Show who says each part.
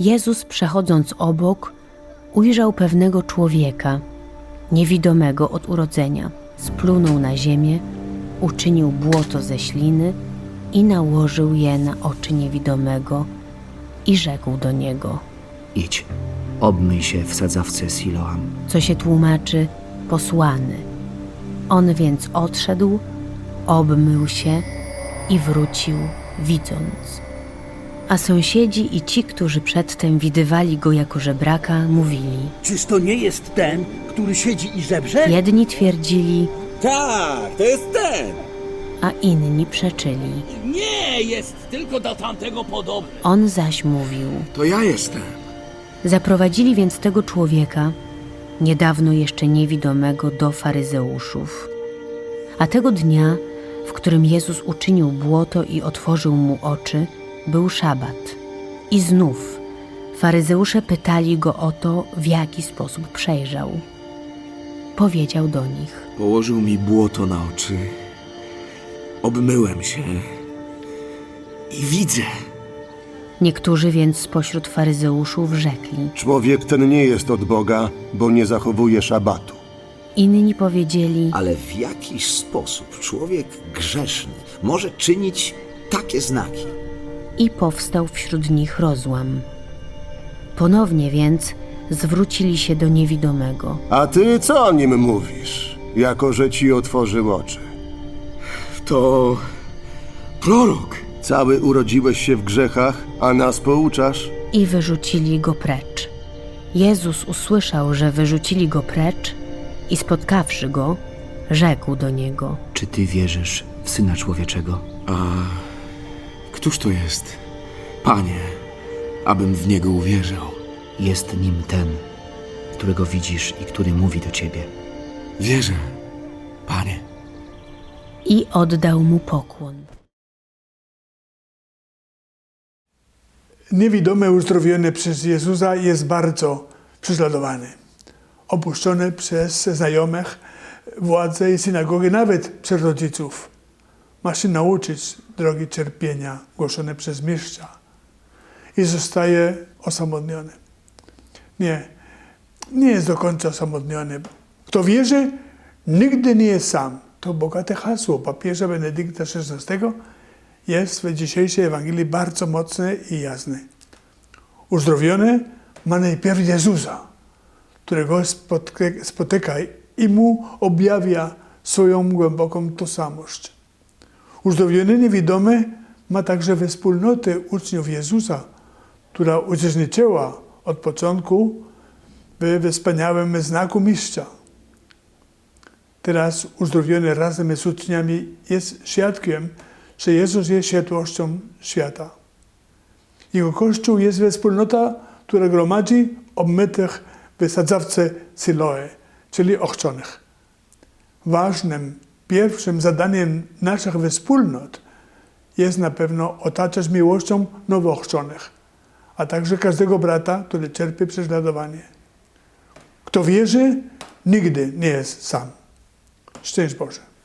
Speaker 1: Jezus, przechodząc obok, ujrzał pewnego człowieka, niewidomego od urodzenia. Splunął na ziemię, uczynił błoto ze śliny i nałożył je na oczy niewidomego i rzekł do niego,
Speaker 2: Idź, obmyj się w sadzawce Siloam.
Speaker 1: co się tłumaczy posłany. On więc odszedł, obmył się i wrócił, widząc. A sąsiedzi i ci, którzy przedtem widywali go jako żebraka, mówili.
Speaker 3: Czyż to nie jest ten, który siedzi i żebrze?
Speaker 1: Jedni twierdzili,
Speaker 4: Tak, to jest ten.
Speaker 1: a inni przeczyli.
Speaker 5: Nie jest tylko do tamtego podobny.
Speaker 1: On zaś mówił.
Speaker 4: To ja jestem.
Speaker 1: Zaprowadzili więc tego człowieka, niedawno jeszcze niewidomego, do faryzeuszów. A tego dnia, w którym Jezus uczynił błoto i otworzył mu oczy, był szabat. I znów faryzeusze pytali go o to, w jaki sposób przejrzał. Powiedział do nich:
Speaker 4: Położył mi błoto na oczy. Obmyłem się. I widzę.
Speaker 1: Niektórzy więc spośród faryzeuszów rzekli,
Speaker 6: Człowiek ten nie jest od Boga, bo nie zachowuje szabatu.
Speaker 1: inni powiedzieli:
Speaker 7: Ale w jakiś sposób człowiek grzeszny może czynić takie znaki?
Speaker 1: I powstał wśród nich rozłam. Ponownie więc zwrócili się do niewidomego.
Speaker 6: A ty co o nim mówisz, jako że ci otworzył oczy?
Speaker 4: To prorok.
Speaker 6: Cały urodziłeś się w grzechach, a nas pouczasz?
Speaker 1: i wyrzucili go precz. Jezus usłyszał, że wyrzucili go precz i spotkawszy go, rzekł do niego:
Speaker 2: Czy ty wierzysz w Syna Człowieczego?
Speaker 4: Któż to jest? Panie, abym w niego uwierzył.
Speaker 2: Jest nim ten, którego widzisz i który mówi do ciebie.
Speaker 4: Wierzę, panie.
Speaker 1: I oddał mu pokłon.
Speaker 8: Niewidomy uzdrowiony przez Jezusa jest bardzo prześladowany. Opuszczony przez znajomych, władze i synagogi, nawet przez rodziców. Ma się nauczyć drogi cierpienia głoszone przez mistrza i zostaje osamotniony. Nie, nie jest do końca osamotniony. Kto wierzy, nigdy nie jest sam. To bogate hasło papieża Benedykta XVI jest w dzisiejszej Ewangelii bardzo mocne i jasne. Uzdrowiony ma najpierw Jezusa, którego spotyka, i mu objawia swoją głęboką tożsamość. Uzdrowiony niewidomy ma także wspólnotę uczniów Jezusa, która uczestniczyła od początku we wspaniałym znaku mistrza. Teraz uzdrowiony razem z uczniami jest świadkiem, że Jezus jest światłością świata. Jego Kościół jest wspólnota, która gromadzi obmytych w sadzawce Siloe, czyli ochrzczonych. Ważnym, pierwszym zadaniem naszych wspólnot jest na pewno otaczać miłością nowoochrzczonych, a także każdego brata, który cierpi prześladowanie. Kto wierzy, nigdy nie jest sam. Szczęść Boże.